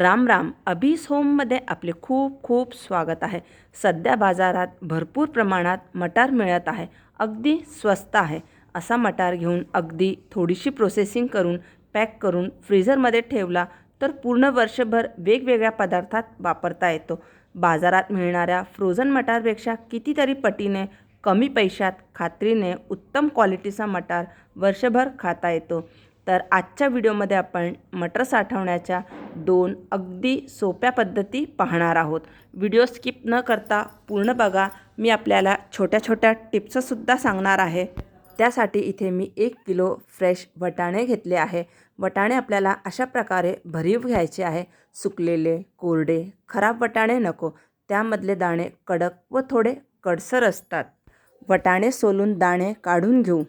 राम राम. अभीस होममध्ये आपले खूप खूप स्वागत आहे. सध्या बाजारात भरपूर प्रमाणात मटार मिळत आहे. अगदी स्वस्त आहे. असा मटार घेऊन अगदी थोडीशी प्रोसेसिंग करून पॅक करून फ्रीझरमध्ये ठेवला तर पूर्ण वर्षभर वेगवेगळ्या पदार्थात वापरता येतो. बाजारात मिळणाऱ्या फ्रोझन मटारपेक्षा कितीतरी पटीने कमी पैशात खात्रीने उत्तम क्वालिटीचा मटार वर्षभर खाता येतो. तर आजच्या व्हिडिओमध्ये आपण मटर साठवण्याच्या दोन अगदी सोप्या पद्धती पाहणार आहोत. व्हिडिओ स्किप न करता पूर्ण बघा. मी आपल्याला छोट्या छोट्या टिप्ससुद्धा सांगणार आहे. त्यासाठी इथे मी एक किलो फ्रेश वटाणे घेतले आहे. वटाणे आपल्याला अशा प्रकारे भरीव घ्यायचे आहे. सुकलेले कोरडे खराब वटाणे नको. त्यामधले दाणे कडक व थोडे कडसर असतात. वटाणे सोलून दाणे काढून घेऊ.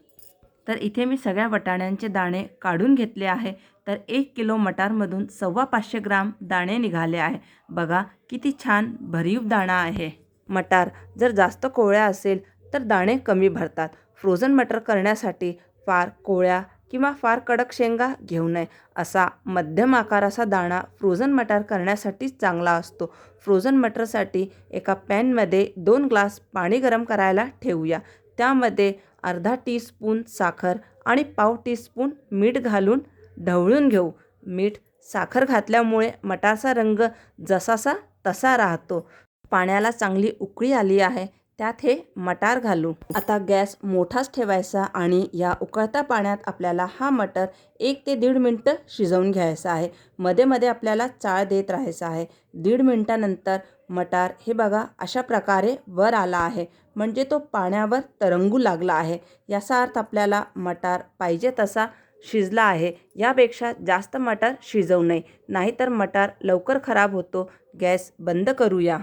तर इथे मी सगळ्या वटाण्यांचे दाणे काढून घेतले आहे. तर एक किलो मटारमधून सव्वा पाचशे ग्राम दाणे निघाले आहे. बघा किती छान भरीव दाणा आहे. मटार जर जास्त कोवळ्या असेल तर दाणे कमी भरतात. फ्रोझन मटर करण्यासाठी फार कोवळ्या किंवा फार कडक शेंगा घेऊ नये. असा मध्यम आकाराचा दाणा फ्रोझन मटार करण्यासाठीच चांगला असतो. फ्रोझन मटरसाठी एका पॅनमध्ये दोन ग्लास पाणी गरम करायला ठेवूया. त्यामध्ये अर्धा टीस्पून साखर आणि पाव टीस्पून मीठ घालून ढवळून घेऊ. मीठ साखर घातल्यामुळे मटारचा रंग जसासा तसा राहतो. पाण्याला चांगली उकळी आली आहे त्यात हे मटार घालू. आता गॅस मोठाच ठेवायचा आणि या उकळत्या पाण्यात आपल्याला हा मटर एक ते दीड मिनटं शिजवून घ्यायचा आहे. मध्ये मध्ये आपल्याला चाळ देत राहायचा आहे. दीड मिनटानंतर मटार हे बघा अशा प्रकारे वर आला आहे. म्हणजे तो पाण्यावर तरंगू लागला आहे. याचा अर्थ आपल्याला मटार पाहिजे तसा शिजला आहे. यापेक्षा जास्त मटार शिजवू नये. नाहीतर मटार लवकर खराब होतो. गॅस बंद करूया.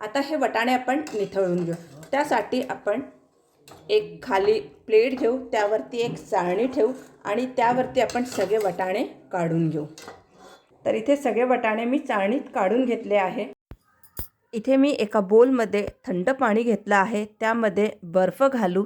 आता हे वटाणे आपण निथळून घेऊ. त्यासाठी आपण एक खाली प्लेट घेऊ त्यावरती एक चाळणी ठेवू आणि त्यावरती आपण सगळे वटाणे काढून घेऊ. तर इथे सगळे वटाणे मी चाळणीत काढून घेतले आहे. इथे मी एका बोलमध्ये थंड पाणी घेतलं आहे त्यामध्ये बर्फ घालू.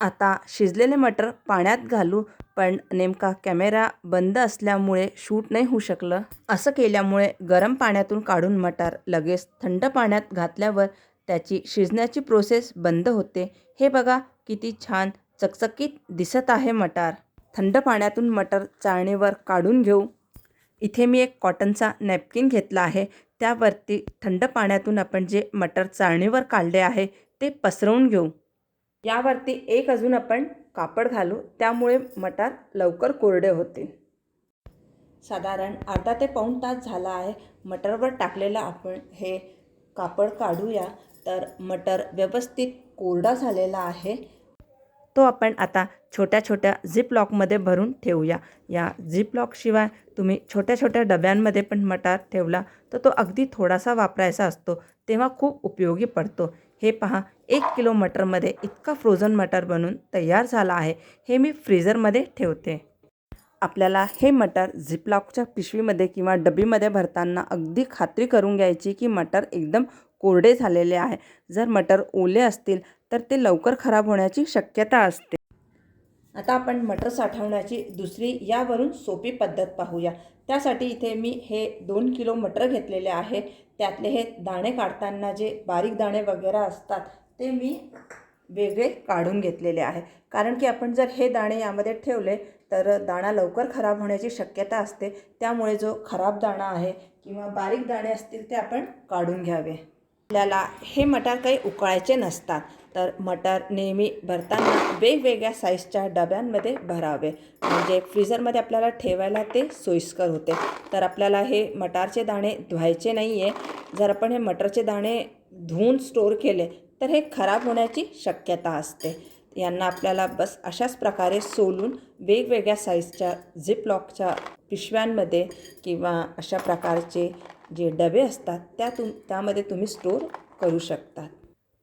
आता शिजलेले मटर पाण्यात घालू पण नेमका कॅमेरा बंद असल्यामुळे शूट नाही होऊ शकलं. असं केल्यामुळे गरम पाण्यातून काढून मटार लगेच थंड पाण्यात घातल्यावर त्याची शिजण्याची प्रोसेस बंद होते. हे बघा किती छान चकचकीत दिसत आहे मटार. थंड पाण्यातून मटर चाळणीवर काढून घेऊ. इथे मी एक कॉटनचा नॅपकिन घेतला आहे त्यावरती थंड पाण्यातून आपण जे मटर चाळणीवर काढले आहे ते पसरवून घेऊ. यावरती एक अजून आपण कापड घालू त्यामुळे मटार लवकर कोरडे होतील. साधारण अर्धा ते पाऊण तास झाला आहे मटरवर टाकलेलं आपण हे कापड काढूया. तर मटर व्यवस्थित कोरडा झालेला आहे. तो आपण आता छोट्या छोट्या झिप लॉकमध्ये भरून ठेवूया. या झिप लॉकशिवाय तुम्ही छोट्या छोट्या डब्यांमध्ये पण मटार ठेवला तर तो अगदी थोडासा वापरायचा असतो तेव्हा खूप उपयोगी पडतो. हे पहा एक किलो मटरमध्ये इतका फ्रोझन मटर बनून तयार झाला आहे. हे मी फ्रीझरमध्ये ठेवते. आपल्याला हे मटर झिपलॉकच्या पिशवीमध्ये किंवा डबीमध्ये भरताना अगदी खात्री करून घ्यायची की मटर एकदम कोरडे झालेले आहे. जर मटर ओले असतील तर ते लवकर खराब होण्याची शक्यता असते. आता आपण मटर साठवण्याची दुसरी यावरून सोपी पद्धत पाहूया. त्यासाठी इथे मी हे दोन किलो मटर घेतलेले आहे. त्यातले हे दाणे काढताना जे बारीक दाणे वगैरे असतात ते मी वेगळे काढून घेतलेले आहे. कारण की आपण जर हे दाणे यामध्ये ठेवले तर दाणा लवकर खराब होण्याची शक्यता असते. त्यामुळे जो खराब दाणा आहे किंवा बारीक दाणे असतील ते आपण काढून घ्यावे. आपल्याला हे मटार काही उकळायचे नसतात. तर मटार नेहमी भरताना वेगवेगळ्या साईजच्या डब्यांमध्ये भरावे. म्हणजे फ्रीझरमध्ये आपल्याला ठेवायला ते सोयीस्कर होते. तर आपल्याला हे मटारचे दाणे धुवायचे नाही आहे जर आपण हे मटरचे दाणे धुवून स्टोअर केले तर हे खराब होण्याची शक्यता असते. यांना आपल्याला बस अशाच प्रकारे सोलून वेगवेगळ्या साईजच्या झिप लॉकच्या पिशव्यांमध्ये किंवा अशा प्रकारचे जे डबे असतात त्या तुम त्यामध्ये तुम्ही स्टोअर करू शकतात.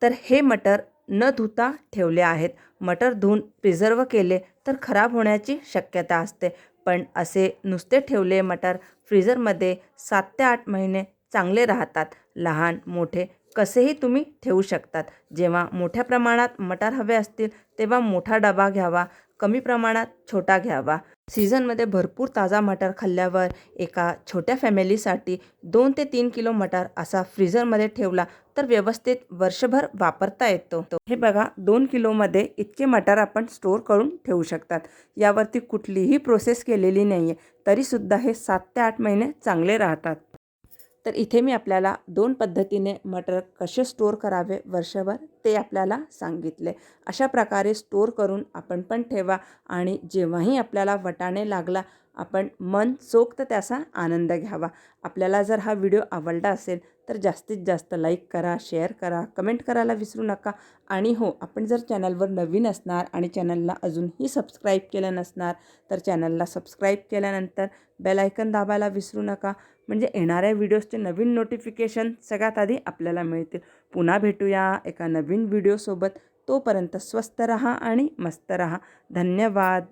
तर हे मटर न धुता ठेवले आहेत. मटर धुवून प्रिझर्व केले तर खराब होण्याची शक्यता असते. पण असे नुसते ठेवले मटर फ्रीझरमध्ये सात ते आठ महिने चांगले राहतात. लहान मोठे कसेही तुम्ही ठेवू शकतात. जेव्हा मोठ्या प्रमाणात मटार हवे असतील तेव्हा मोठा डबा घ्यावा कमी प्रमाणात छोटा घ्यावा. सीझनमध्ये भरपूर ताजा मटार खाल्ल्यावर एका छोट्या फॅमिलीसाठी दोन ते तीन किलो मटार असा फ्रीझरमध्ये ठेवला तर व्यवस्थित वर्षभर वापरता येतो. तो हे बघा दोन किलोमध्ये इतके मटार आपण स्टोअर करून ठेवू शकतात. यावरती कुठलीही प्रोसेस केलेली नाही आहे तरीसुद्धा हे सात ते आठ महिने चांगले राहतात. तर इथे मी आपल्याला दोन पद्धतीने मटर कसे स्टोअर करावे वर्षभर ते आपल्याला सांगितले. अशा प्रकारे स्टोअर करून आपण पण ठेवा आणि जेव्हाही आपल्याला वटाणे लागला आपण मन चोक्त त्याचा आनंद घ्यावा. आपल्याला जर हा व्हिडिओ आवडला असेल तर जास्तीत जास्त लाईक करा शेअर करा कमेंट करायला विसरू नका. आणि हो आपण जर चॅनलवर नवीन असणार आणि चॅनलला अजूनही सबस्क्राईब केलं नसणार तर चॅनलला सबस्क्राईब केल्यानंतर बेल आयकन दाबायला विसरू नका. म्हणजे येणाऱ्या व्हिडिओजचे नवीन नोटिफिकेशन सगळ्यात आधी आपल्याला मिळतील. पुन्हा भेटूया एका नवीन व्हिडिओसोबत. तोपर्यंत स्वस्त रहा आणि मस्त रहा. धन्यवाद.